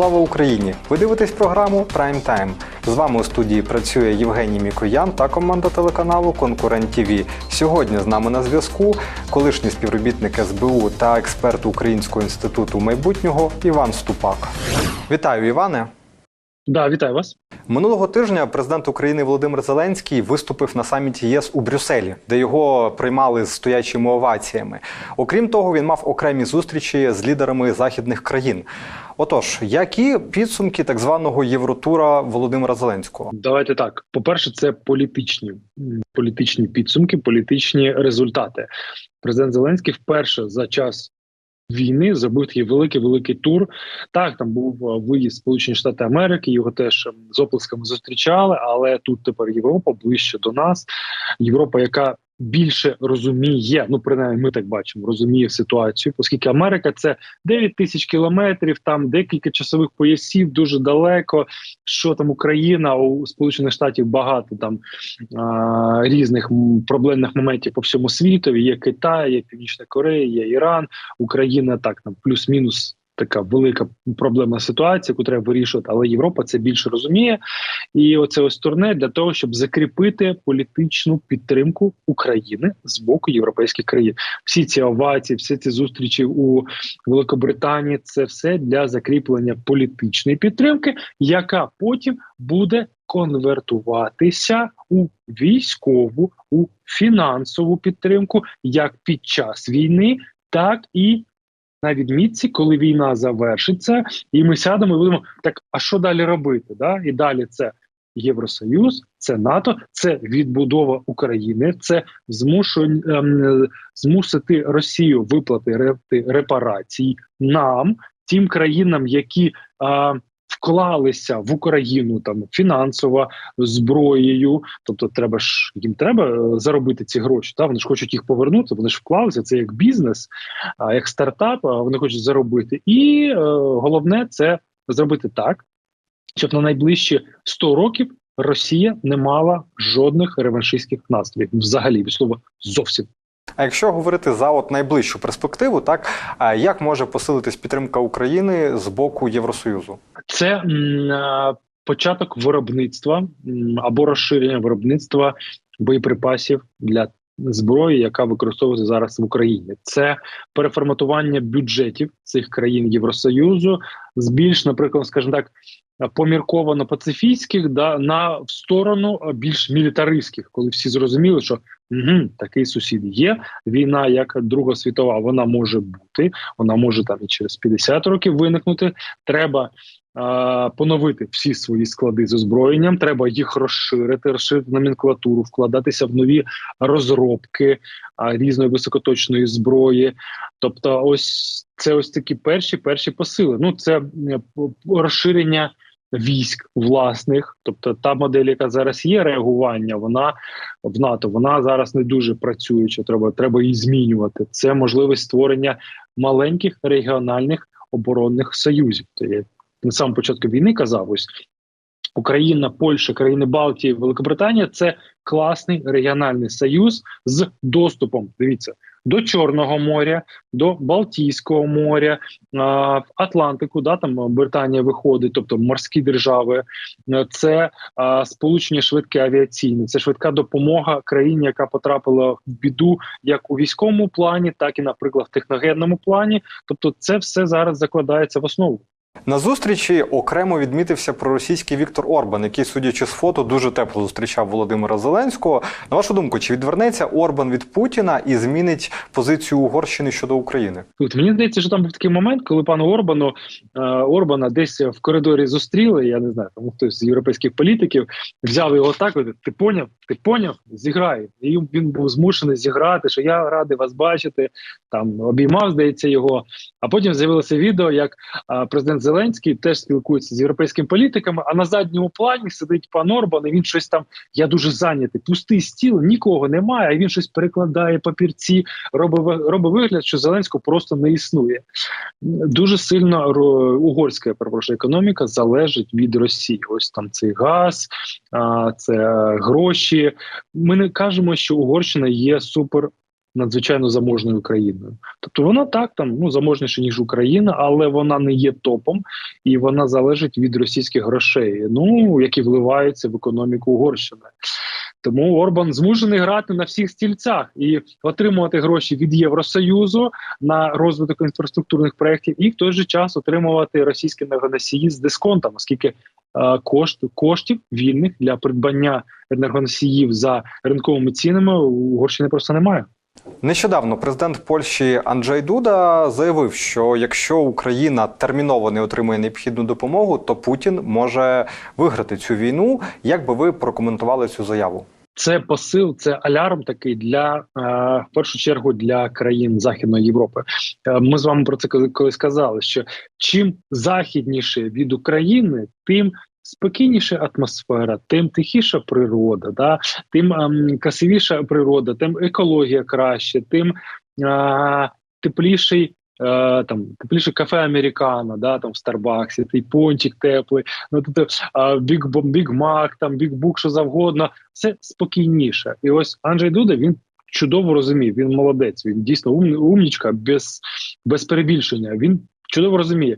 Слава Україні! Ви дивитесь програму Прайм Тайм. З вами у студії працює Євгеній Мікоян та команда телеканалу Конкурент ТВ. Сьогодні з нами на зв'язку колишній співробітник СБУ та експерт Українського інституту майбутнього Іван Ступак. Вітаю, Іване! Да, вітаю вас. Минулого тижня президент України Володимир Зеленський виступив на саміті ЄС у Брюсселі, де його приймали з стоячими оваціями. Окрім того, він мав окремі зустрічі з лідерами західних країн. Отож, які підсумки так званого Євротура Володимира Зеленського? Давайте так. По-перше, це політичні політичні підсумки, політичні результати. Президент Зеленський вперше за час війни зробив такий великий великий тур. Так, там був е, виїзд Сполучені Штати Америки. Його теж ем, з оплесками зустрічали. Але тут тепер Європа ближче до нас. Європа, яка більше розуміє, ну принаймні ми так бачимо, розуміє ситуацію, оскільки Америка це 9 тисяч кілометрів, там декілька часових поясів, дуже далеко. Що там Україна у Сполучених Штатів багато там а, різних проблемних моментів по всьому світу. Є Китай, є Північна Корея, є Іран, Україна так там плюс-мінус. Така велика проблемна ситуація, яку треба вирішувати, але Європа це більше розуміє, і оце ось турне для того, щоб закріпити політичну підтримку України з боку європейських країн. Всі ці овації, всі ці зустрічі у Великобританії це все для закріплення політичної підтримки, яка потім буде конвертуватися у військову, у фінансову підтримку як під час війни, так і на відмітці, коли війна завершиться, і ми сядемо і будемо так. А що далі робити? Да? І далі це Євросоюз, це НАТО, це відбудова України, це змушує ем, змусити Росію виплати репарацій нам, тим країнам, які а, вклалися в Україну там фінансово зброєю. Тобто, треба ж їм треба е, заробити ці гроші. Та вони ж хочуть їх повернути. Вони ж вклалися. Це як бізнес, а як стартап. Вони хочуть заробити. І е, головне це зробити так, щоб на найближчі 100 років Росія не мала жодних реваншистських настроїв, взагалі від слова зовсім. А якщо говорити за от найближчу перспективу, так як може посилитись підтримка України з боку Євросоюзу? Це початок виробництва або розширення виробництва боєприпасів для зброї, яка використовується зараз в Україні. Це переформатування бюджетів цих країн Євросоюзу, збільш, наприклад, скажімо так. Помірковано пацифійських да на в сторону більш мілітаристських, коли всі зрозуміли, що угу, такий сусід є. Війна, як Друга світова, вона може бути, вона може там і через 50 років виникнути. Треба е, поновити всі свої склади з озброєнням. Треба їх розширити, розширити номенклатуру, вкладатися в нові розробки е, різної високоточної зброї. Тобто, ось це ось такі перші перші посили. Ну це розширення військ власних, тобто та модель, яка зараз є, реагування, вона в НАТО вона зараз не дуже працююча. Треба треба її змінювати. Це можливість створення маленьких регіональних оборонних союзів. То я на самому початку війни казав ось. Україна, Польща, країни Балтії, Великобританія це класний регіональний союз з доступом. Дивіться до Чорного моря, до Балтійського моря, в Атлантику. Да, там Британія виходить, тобто морські держави. Це сполучення швидке авіаційне, це швидка допомога країні, яка потрапила в біду як у військовому плані, так і, наприклад, в техногенному плані. Тобто, це все зараз закладається в основу. На зустрічі окремо відмітився проросійський Віктор Орбан, який, судячи з фото, дуже тепло зустрічав Володимира Зеленського. На вашу думку, чи відвернеться Орбан від Путіна і змінить позицію Угорщини щодо України? Тут мені здається, що там був такий момент, коли пану Орбану е, Орбана десь в коридорі зустріли. Я не знаю, там хтось з європейських політиків взяв його так. Ти поняв? Ти поняв? Зіграй. І він був змушений зіграти, що я радий вас бачити. Там обіймав, здається, його. А потім з'явилося відео, як президент Зеленський теж спілкується з європейськими політиками. А на задньому плані сидить пан Орбан, і він щось там. Я дуже зайнятий. Пустий стіл, нікого немає. А він щось перекладає папірці, робить робить вигляд, що Зеленського просто не існує. Дуже сильно угорська перепрошую, економіка залежить від Росії. Ось там цей газ, це гроші. Ми не кажемо, що Угорщина є супер надзвичайно заможною країною. Тобто вона так там ну заможніша ніж Україна, але вона не є топом і вона залежить від російських грошей, ну які вливаються в економіку Угорщини. Тому Орбан змушений грати на всіх стільцях і отримувати гроші від Євросоюзу на розвиток інфраструктурних проєктів, і в той же час отримувати російські енергоносії з дисконтом, оскільки е, кошт, коштів вільних для придбання енергоносіїв за ринковими цінами у Угорщини просто немає. Нещодавно президент Польщі Анджей Дуда заявив, що якщо Україна терміново не отримує необхідну допомогу, то Путін може виграти цю війну. Як би ви прокоментували цю заяву? Це посил, це алярм такий для е, в першу чергу для країн Західної Європи. Е, ми з вами про це коли, коли сказали, що чим західніше від України, тим спокійніша атмосфера, тим тихіша природа, да, тим ем, красивіша природа, тим екологія краще, тим е, тепліший. е, Там тепліше кафе Американо, да там в Старбаксі, той пончик теплий, ну тобто Біг Біг Мак, там Біг Бук, що завгодно, все спокійніше. І ось Анджей Дуда він чудово розумів. Він молодець. Він дійсно ум, умнічка без, без перебільшення. Він чудово розуміє.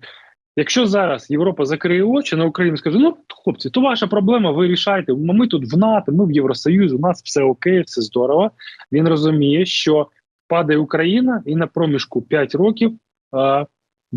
Якщо зараз Європа закриє очі на Україну, скаже: ну хлопці, то ваша проблема, ви рішайте. Ми тут в НАТО, ми в Євросоюзі, у нас все окей, все здорово. Він розуміє, що падає Україна, і на проміжку 5 років е,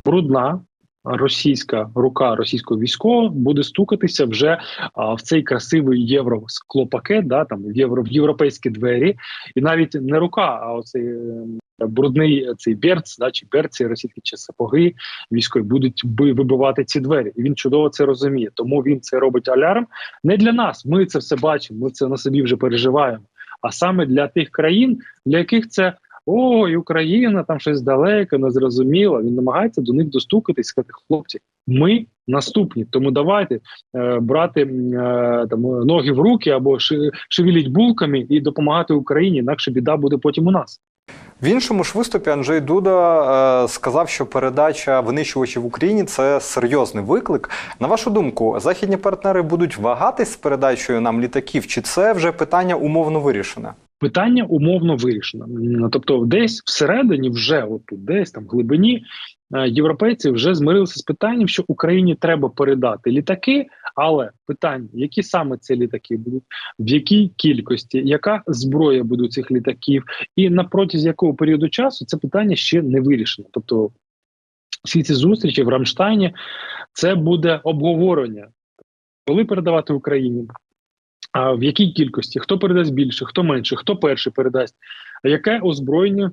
брудна російська рука російського військового буде стукатися вже а, в цей красивий євросклопакет, да там в євро в європейські двері, і навіть не рука, а оцей е, брудний цей берц, да чи берці російські чи сапоги військові будуть вибивати ці двері. І він чудово це розуміє. Тому він це робить алярм не для нас. Ми це все бачимо. Ми це на собі вже переживаємо. А саме для тих країн, для яких це ой, Україна там щось далеко, незрозуміло. Він намагається до них достукатись, сказати, хлопці, ми наступні. Тому давайте е, брати е, там ноги в руки або ши, шевеліть булками і допомагати Україні. Інакше біда буде потім у нас. В іншому ж виступі Анджей Дуда е, сказав, що передача винищувачів в Україні це серйозний виклик. На вашу думку, західні партнери будуть вагатись з передачею нам літаків, чи це вже питання умовно вирішене? Питання умовно вирішено. Тобто, десь всередині, вже отут, десь там в глибині, європейці вже змирилися з питанням, що Україні треба передати літаки, але питання, які саме ці літаки будуть, в якій кількості, яка зброя буде у цих літаків, і на протязі якого періоду часу це питання ще не вирішено. Тобто, всі ці зустрічі в Рамштайні це буде обговорення, коли передавати Україні. А в якій кількості, хто передасть більше, хто менше, хто перший передасть, яке озброєння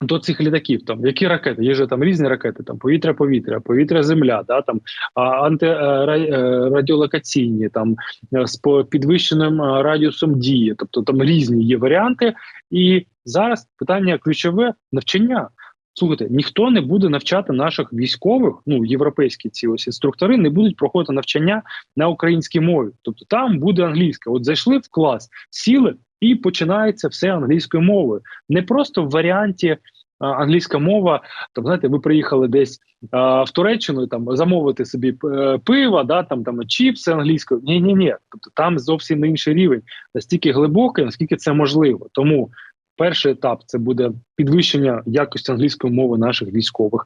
до цих літаків? Там які ракети? Є ж там різні ракети, там повітря-повітря, повітря-земля, да там антирадіолокаційні, там з підвищеним радіусом дії, тобто там різні є варіанти. І зараз питання ключове навчання. Слухайте, ніхто не буде навчати наших військових, ну європейські ці ось інструктори не будуть проходити навчання на українській мові. Тобто там буде англійська. От зайшли в клас, сіли і починається все англійською мовою. Не просто в варіанті а, англійська мова. Там знаєте, ви приїхали десь а, в Туреччину там замовити собі е, пива, да там там чіпси англійською. Ні, ні, ні. Тобто там зовсім інший рівень, настільки глибокий, наскільки це можливо. Тому. Перший етап це буде підвищення якості англійської мови наших військових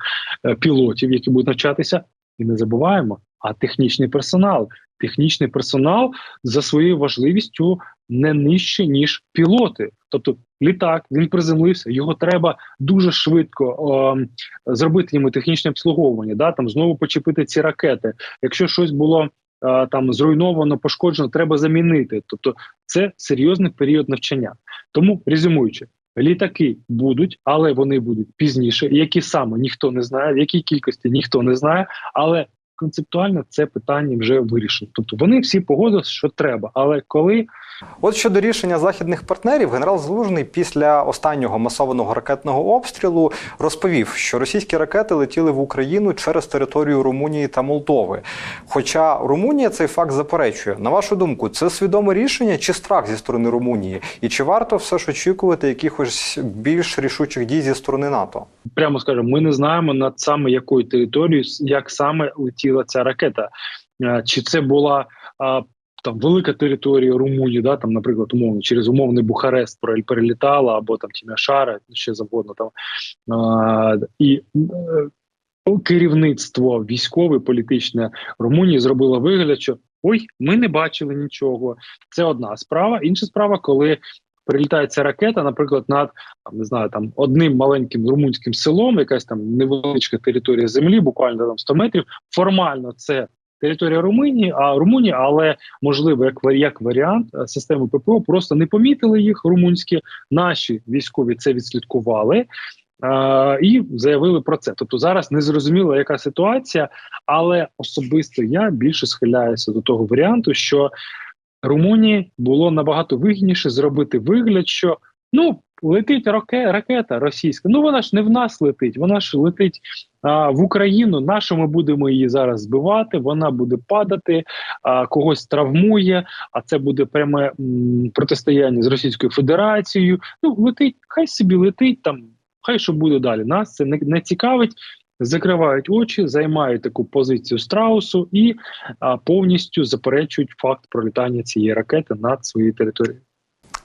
е, пілотів, які будуть навчатися, і не забуваємо. А технічний персонал, технічний персонал за своєю важливістю не нижче ніж пілоти. Тобто, літак він приземлився, його треба дуже швидко о, зробити йому технічне обслуговування. Да там знову почепити ці ракети. Якщо щось було там зруйновано, пошкоджено, треба замінити. Тобто, це серйозний період навчання. Тому резюмуючи, літаки будуть, але вони будуть пізніше. Які саме ніхто не знає, в якій кількості ніхто не знає, але концептуально це питання вже вирішено. Тобто вони всі погодилися, що треба, але коли. От щодо рішення західних партнерів, генерал Залужний після останнього масованого ракетного обстрілу розповів, що російські ракети летіли в Україну через територію Румунії та Молдови. Хоча Румунія цей факт заперечує. На вашу думку, це свідоме рішення чи страх зі сторони Румунії? І чи варто все ж очікувати якихось більш рішучих дій зі сторони НАТО? Прямо скажемо, ми не знаємо над саме якою територією, як саме летіла ця ракета, чи це була там велика територія Румунії, да, там, наприклад, умовно, через умовний Бухарест перелітала, або там Тімяшара, ще завгодно там. І е, керівництво військове, політичне Румунії зробило вигляд, що ой, ми не бачили нічого. Це одна справа. Інша справа, коли прилітає ця ракета, наприклад, над не знаю, там одним маленьким румунським селом, якась там невеличка територія землі, буквально там 100 метрів. Формально це територія Румунії, а Румунії, але можливо, як як варіант, е, системи ППО просто не помітили їх румунські. Наші військові це відслідкували. е, І заявили про це. Тобто зараз не зрозуміло, яка ситуація, але особисто я більше схиляюся до того варіанту, що Румунії було набагато вигідніше зробити вигляд, що ну летить раке, ракета російська. Ну вона ж не в нас летить, вона ж летить а, в Україну. Нащо ми будемо її зараз збивати? Вона буде падати, а, когось травмує. А це буде пряме протистояння з Російською Федерацією. Ну летить, хай собі летить там. Хай що буде далі. Нас це не, не цікавить. Закривають очі, займають таку позицію страусу і а, повністю заперечують факт пролітання цієї ракети над своєю територією.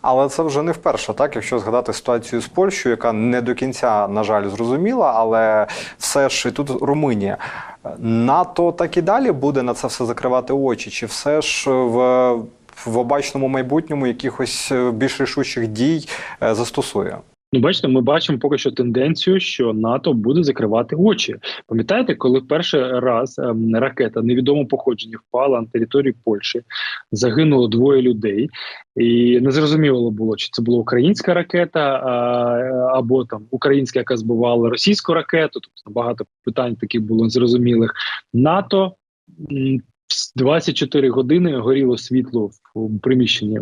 Але це вже не вперше, так якщо згадати ситуацію з Польщею, яка не до кінця, на жаль, зрозуміла, але все ж і тут Румунія. НАТО так і далі буде на це все закривати очі, чи все ж в, в обачному майбутньому якихось е, більш рішучих дій е, застосує? Ну, бачите, ми бачимо поки що тенденцію, що НАТО буде закривати очі. Пам'ятаєте, коли перший раз ем, ракета невідомого походження впала на територію Польщі, загинуло двоє людей, і незрозуміло було, чи це була українська ракета або там українська, яка збивала російську ракету. Тобто багато питань таких було незрозумілих. НАТО. М, 24 години горіло світло в приміщенні е,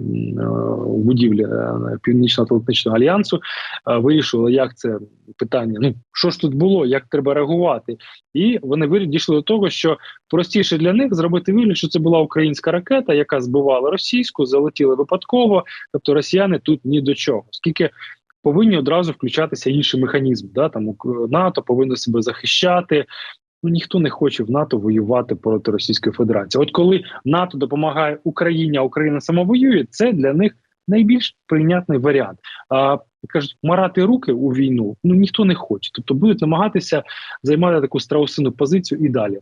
будівлі е, Північно-Атлантичного альянсу. е, Вирішували, як це питання. Ну що ж тут було, як треба реагувати, і вони дійшли до того, що простіше для них зробити вигляд, що це була українська ракета, яка збивала російську, залетіла випадково. Тобто росіяни тут ні до чого, оскільки. Повинні одразу включатися інші механізми. Да? Там НАТО повинно себе захищати, Ну ніхто не хоче в НАТО воювати проти Російської Федерації. От коли НАТО допомагає Україні, а Україна сама воює, це для них найбільш прийнятний варіант. А кажуть, марати руки у війну ну ніхто не хоче. Тобто будуть намагатися займати таку страусину позицію і далі.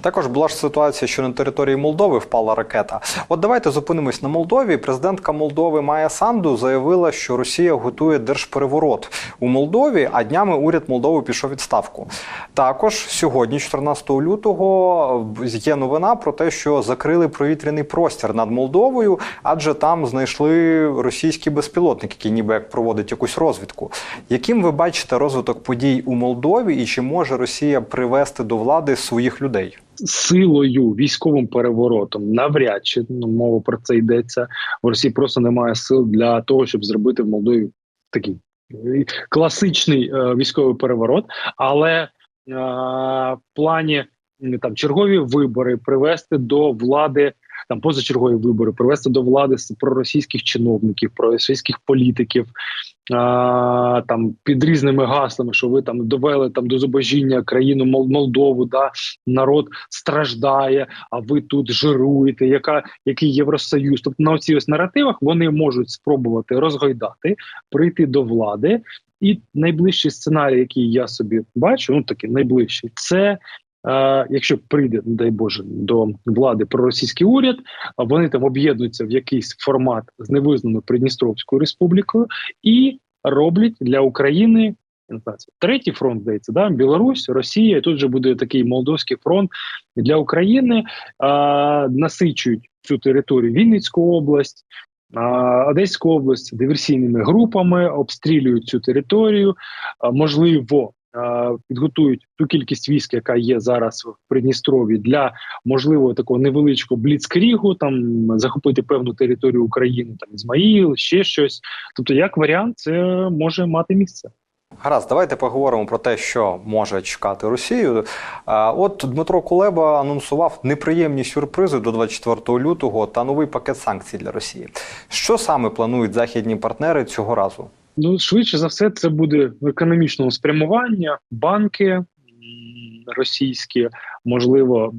Також була ж ситуація, що на території Молдови впала ракета. От давайте зупинимось на Молдові. Президентка Молдови Майя Санду заявила, що Росія готує держпереворот у Молдові, а днями уряд Молдови пішов відставку. Також сьогодні, 14 лютого, є новина про те, що закрили провітряний простір над Молдовою, адже там знайшли російські безпілотники, які ніби як проводять якусь розвідку. Яким ви бачите розвиток подій у Молдові, і чи може Росія привести до влади своїх людей? Силою військовим переворотом навряд чи ну, мова про це йдеться. В Росії просто немає сил для того, щоб зробити в Молдові такий е, класичний е, військовий переворот, але е, в плані там чергові вибори привести до влади. Там позачергові вибори привести до влади проросійських чиновників, проросійських політиків, а, там під різними гаслами, що ви там довели там до зубожіння країну Мол- Молдову, да народ страждає, а ви тут жируєте. Яка який євросоюз? Тобто на оці ось наративах вони можуть спробувати розгойдати, прийти до влади. І найближчий сценарій, який я собі бачу, ну такий найближчий, це якщо прийде, не дай Боже, до влади проросійський уряд, вони там об'єднуються в якийсь формат з невизнаною Придністровською республікою і роблять для України третій фронт здається, да? Білорусь, Росія. І тут же буде такий молдовський фронт для України. А, насичують цю територію Вінницьку область. Одеську область диверсійними групами обстрілюють цю територію. Можливо, підготують ту кількість військ, яка є зараз в Придністрові, для можливо такого невеличкого бліцкрігу, там захопити певну територію України, там Ізмаїл, ще щось. Тобто, як варіант, це може мати місце. Гаразд, давайте поговоримо про те, що може чекати Росію. От Дмитро Кулеба анонсував неприємні сюрпризи до 24 лютого та новий пакет санкцій для Росії. Що саме планують західні партнери цього разу? Ну, швидше за все, це буде в економічному спрямування, банки російські, можливо,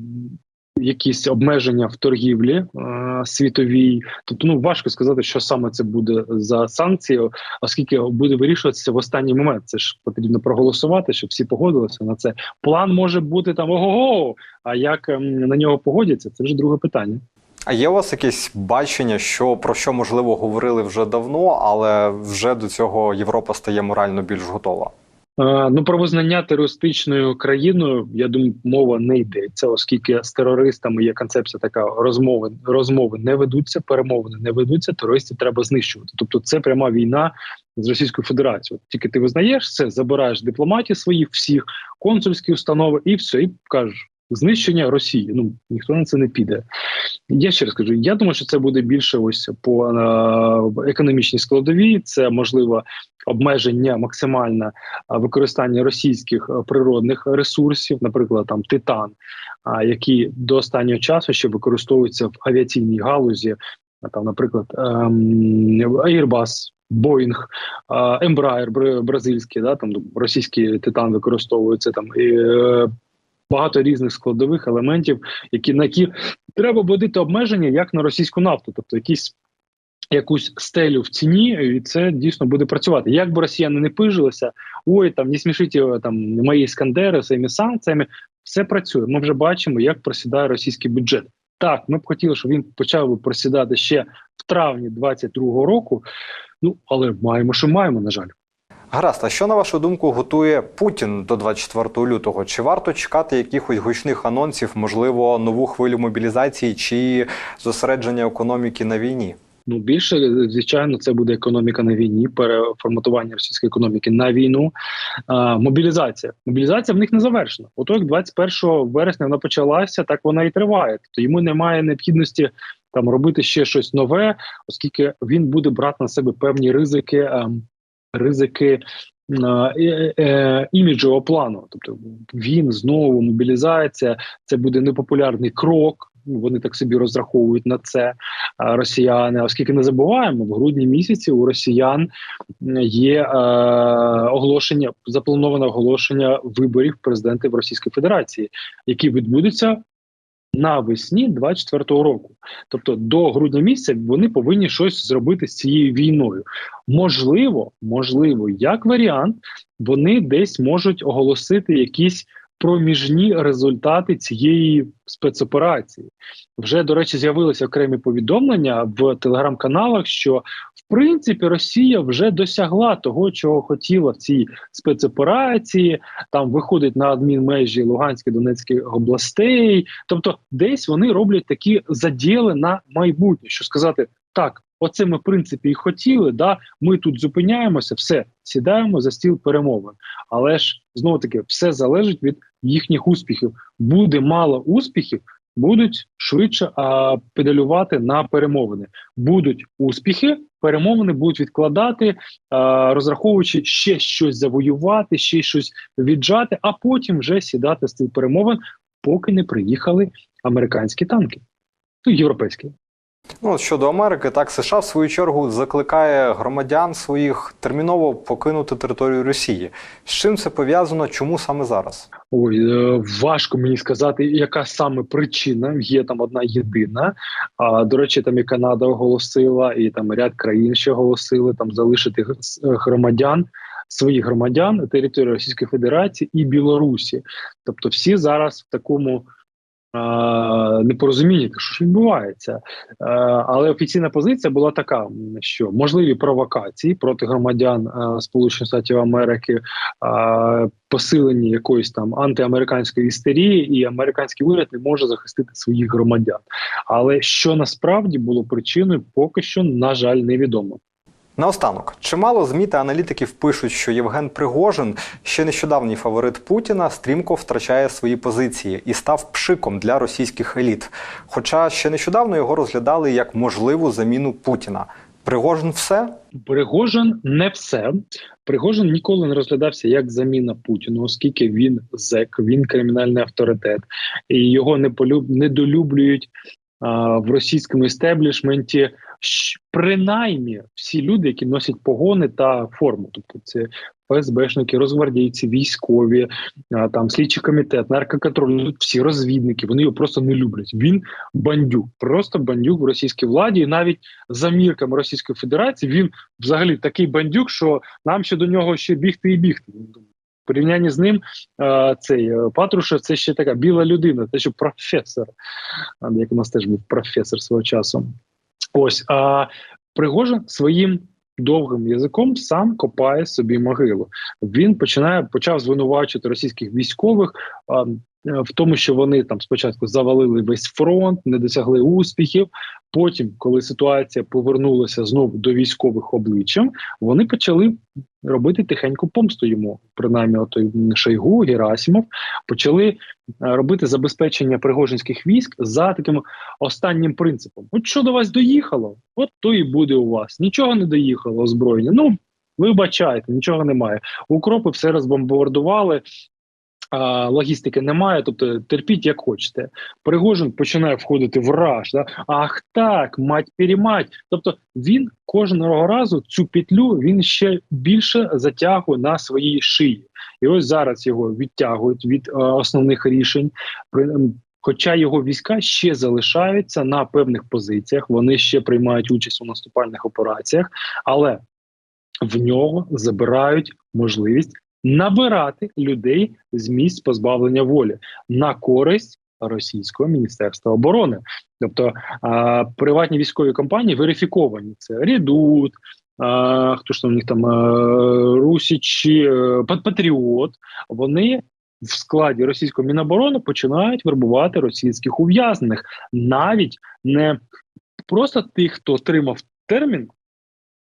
якісь обмеження в торгівлі е, світовій. Тобто, ну важко сказати, що саме це буде за санкції, оскільки буде вирішуватися в останній момент. Це ж потрібно проголосувати, щоб всі погодилися на це. План може бути там ого-го, а як ем, на нього погодяться, це вже друге питання. А є у вас якесь бачення, що про що можливо говорили вже давно, але вже до цього Європа стає морально більш готова? Ну, про визнання терористичною країною, я думаю, мова не йдеться, оскільки з терористами є концепція така розмови. Розмови не ведуться, перемовини не ведуться. Терористів треба знищувати. Тобто, це пряма війна з Російською Федерацією. Тільки ти визнаєш це, забираєш дипломатів своїх всіх, консульські установи, і все, і кажеш знищення Росії. Ну ніхто на це не піде. Я ще раз кажу, я думаю, що це буде більше ось по е, економічній складовій. Це можливо обмеження максимальне е, використання російських е, природних ресурсів, наприклад, там титан, які до останнього часу ще використовуються в авіаційній галузі. Там, наприклад, ем, Airbus, е, Embraer бразильський, да, там російський титан використовується там і багато різних складових елементів, які на які треба вводити обмеження як на російську нафту, тобто якісь. Якусь стелю в ціні, і це дійсно буде працювати. Як би росіяни не пижилися, ой, там не смішіть там мої іскандери своїми санкціями, все працює. Ми вже бачимо, як просідає російський бюджет. Так, ми б хотіли, щоб він почав би просідати ще в травні 22-го року. Ну але маємо, що маємо, на жаль. Гаразд, а що на вашу думку готує Путін до 24 лютого? Чи варто чекати якихось гучних анонсів, можливо, нову хвилю мобілізації чи зосередження економіки на війні? Ну більше звичайно, це буде економіка на війні, переформатування російської економіки на війну. А, мобілізація. Мобілізація в них не завершена. Ото як 21 вересня вона почалася, так вона і триває. Тобто йому немає необхідності там робити ще щось нове, оскільки він буде брати на себе певні ризики, е, ризики. е, е, Іміджового плану, тобто він знову мобілізація, це буде непопулярний крок. Вони так собі розраховують на це росіяни, оскільки не забуваємо, в грудні місяці у росіян є е, оголошення, заплановане оголошення виборів президента в Російській Федерації, які відбудуться навесні 24-го року. Тобто до грудня місяця вони повинні щось зробити з цією війною. Можливо, можливо, як варіант, вони десь можуть оголосити якісь проміжні результати цієї спецоперації. Вже до речі, з'явилися окремі повідомлення в телеграм-каналах, що в принципі Росія вже досягла того, чого хотіла в цій спецоперації. Там виходить на адмінмежі Луганської Донецької областей. Тобто, десь вони роблять такі заділи на майбутнє, що сказати так. Оце ми в принципі і хотіли. Да, ми тут зупиняємося, все сідаємо за стіл перемовин. Але ж знову таки все залежить від їхніх успіхів. Буде мало успіхів, будуть швидше а, педалювати на перемовини. Будуть успіхи, перемовини будуть відкладати, а, розраховуючи ще щось завоювати, ще щось віджати, а потім вже сідати з цих перемовин, поки не приїхали американські танки, ну європейські. Ну, щодо Америки, так США в свою чергу закликає громадян своїх терміново покинути територію Росії. З чим це пов'язано? Чому саме зараз? Ой, е, важко мені сказати, яка саме причина. Є там одна єдина. А до речі, там і Канада оголосила, і там ряд країн ще оголосили там залишити громадян. Своїх громадян території Російської Федерації і Білорусі, тобто всі зараз в такому а, непорозумінні, що ж відбувається. Е, але офіційна позиція була така, що можливі провокації проти громадян е, Сполучених Штатів Америки, е, посилені якоїсь там антиамериканської істерії, і американський уряд не може захистити своїх громадян. Але що насправді було причиною, поки що, на жаль, невідомо. Наостанок, чимало ЗМІ та аналітиків пишуть, що Євген Пригожин, ще нещодавній фаворит Путіна, стрімко втрачає свої позиції і став пшиком для російських еліт. Хоча ще нещодавно його розглядали як можливу заміну Путіна. Пригожин все? Пригожин не все. Пригожин ніколи не розглядався як заміна Путіну, оскільки він зек, він кримінальний авторитет, і його не недолюблюють в російському істеблішменті принаймні всі люди, які носять погони та форму, тобто це ФСБшники, розгвардійці, військові, там слідчий комітет, наркоконтроль, ну, всі розвідники, вони його просто не люблять. Він бандюк, просто бандюк в російській владі, і навіть за мірками Російської Федерації він взагалі такий бандюк, що нам ще до нього ще бігти і бігти. Порівнянні з ним е, цей е, Патрушев це ще така біла людина, це ще професор, як у нас теж був професор свого часу. Ось а Пригожин своїм довгим язиком сам копає собі могилу. Він починає почав звинувачувати російських військових е, в тому, що вони там спочатку завалили весь фронт, не досягли успіхів. Потім, коли ситуація повернулася знову до військових обличчям, вони почали робити тихеньку помсту йому. Принаймні, отой Шойгу, Герасимов почали е, робити забезпечення пригожинських військ за таким останнім принципом: от що до вас доїхало, от то і буде у вас. Нічого не доїхало озброєння. Ну вибачайте, нічого немає. Укропи все розбомбардували. А, логістики немає, тобто терпіть як хочете. Пригожин починає входити в раж. Да? Ах так, мать перемать. Тобто він кожного разу цю петлю він ще більше затягує на своїй шиї. І ось зараз його відтягують від е, основних рішень. Хоча його війська ще залишаються на певних позиціях, вони ще приймають участь у наступальних операціях, але в нього забирають можливість набирати людей з місць позбавлення волі на користь російського міністерства оборони. Тобто а, приватні військові компанії верифіковані. Це Рідут, а, хто ж там у них там Русічі, е, Патріот. Вони в складі російського міноборони починають вербувати російських ув'язнених, навіть не просто тих, хто отримав термін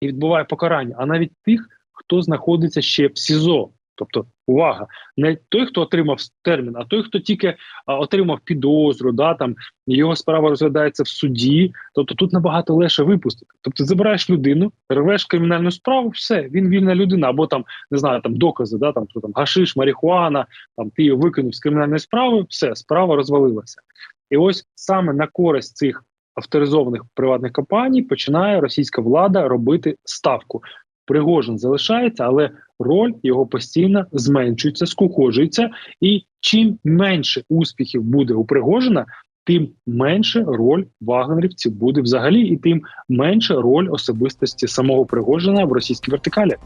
і відбуває покарання, а навіть тих, хто знаходиться ще в СІЗО. Тобто, увага, не той, хто отримав термін, а той, хто тільки отримав підозру, да там його справа розглядається в суді. Тобто тут набагато легше випустити. Тобто, забираєш людину, рвеш кримінальну справу, все, він вільна людина, або там не знаю, там докази, да там там гашиш, марихуана, там ти його викинув з кримінальної справи, все, справа розвалилася. І ось саме на користь цих авторизованих приватних компаній починає російська влада робити ставку. Пригожин залишається, але роль його постійно зменшується, скукожується. І чим менше успіхів буде у Пригожина, тим менше роль вагнерівців буде взагалі, і тим менше роль особистості самого Пригожина в російській вертикалі.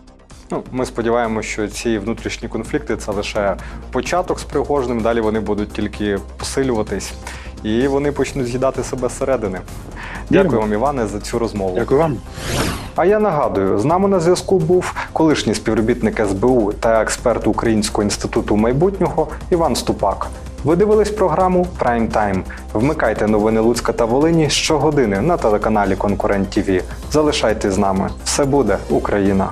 Ну, ми сподіваємося, що ці внутрішні конфлікти це лише початок з Пригожним. Далі вони будуть тільки посилюватись, і вони почнуть з'їдати себе зсередини. Дякую вам, Іване, за цю розмову. Дякую вам. А я нагадую, з нами на зв'язку був колишній співробітник СБУ та експерт Українського інституту майбутнього Іван Ступак. Ви дивились програму Прайм Тайм. Вмикайте новини Луцька та Волині щогодини на телеканалі Конкурент ТІВІ. Залишайтесь з нами. Все буде Україна.